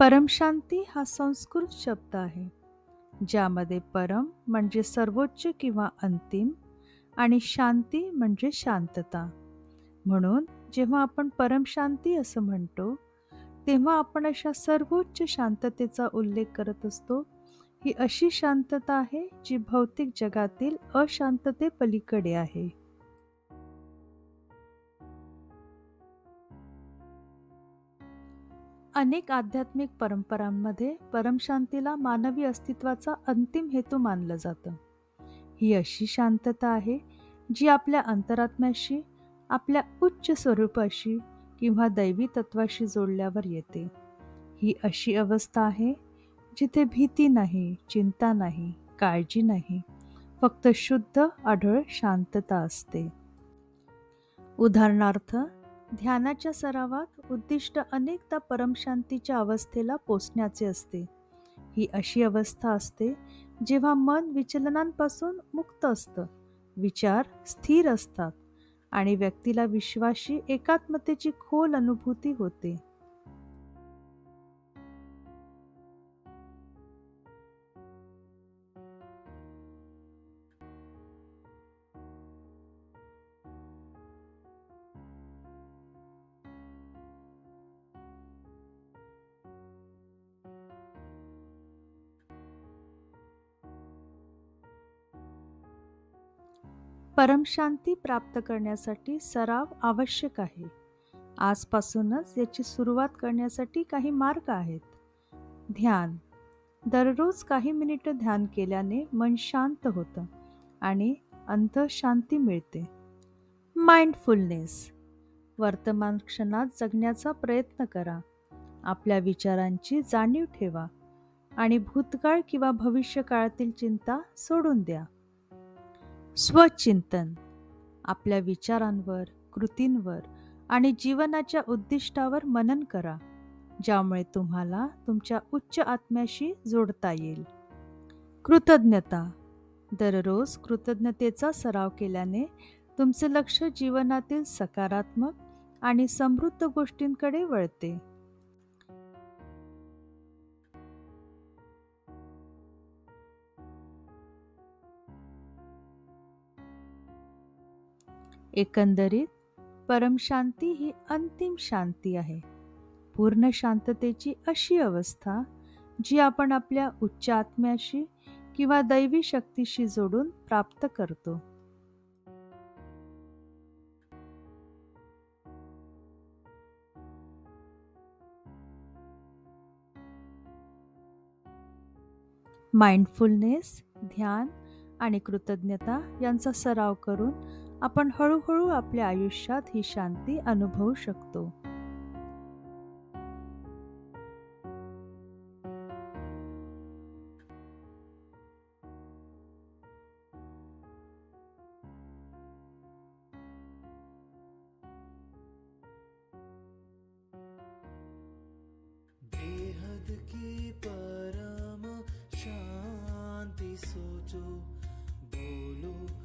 परमशांती हा संस्कृत शब्द आहे ज्यामध्ये परम म्हणजे सर्वोच्च किंवा अंतिम आणि शांती म्हणजे शांतता. म्हणून जेव्हा आपण परमशांती असं म्हणतो तेव्हा आपण अशा सर्वोच्च शांततेचा उल्लेख करत असतो. ही अशी शांतता आहे जी भौतिक जगातील अशांतते पलीकडे आहे. अनेक आध्यात्मिक परंपरांमध्ये परमशांतीला मानवी अस्तित्वाचा अंतिम हेतू मानलं जातं. ही अशी शांतता आहे जी आपल्या अंतरात्म्याशी आपल्या उच्च स्वरूपाशी किंवा दैवी तत्वाशी जोडल्यावर येते. ही अशी अवस्था आहे जिथे भीती नाही चिंता नाही काळजी नाही फक्त शुद्ध आढळ शांतता असते. उदाहरणार्थ ध्यानाच्या सरावात उद्दिष्ट अनेकदा परमशांतीच्या अवस्थेला पोचण्याचे असते. ही अशी अवस्था असते जेव्हा मन विचलनांपासून मुक्त असतं विचार स्थिर असतात आणि व्यक्तीला विश्वाशी एकात्मतेची खोल अनुभूती होते. परमशांती प्राप्त करण्यासाठी सराव आवश्यक आहे. आजपासूनच याची सुरुवात करण्यासाठी काही मार्ग आहेत. ध्यान. दररोज काही मिनिटं ध्यान केल्याने मन शांत होतं आणि अंत शांती मिळते. माइंडफुलनेस. वर्तमान क्षणात जगण्याचा प्रयत्न करा. आपल्या विचारांची जाणीव ठेवा आणि भूतकाळ किंवा भविष्यकाळातील चिंता सोडून द्या. स्वचिंतन आपल्या विचारांवर कृतींवर आणि जीवनाच्या उद्दिष्टावर मनन करा ज्यामुळे तुम्हाला तुमच्या उच्च आत्म्याशी जोडता येईल. कृतज्ञता दररोज कृतज्ञतेचा सराव केल्याने तुमचे लक्ष जीवनातील सकारात्मक आणि समृद्ध गोष्टींकडे वळते. एकंदरीत परमशांती ही अंतिम शांती आहे. पूर्ण शांततेची अशी अवस्था जी आपण आपल्या उच्च आत्म्याशी किंवा दैवी शक्तीशी जोडून प्राप्त करतो. माइंडफुलनेस ध्यान आणि कृतज्ञता यांचा सराव करून आपण हळूहळू आपल्या आयुष्यात ही शांती अनुभवू शकतो. परम शांति सोचो बोलो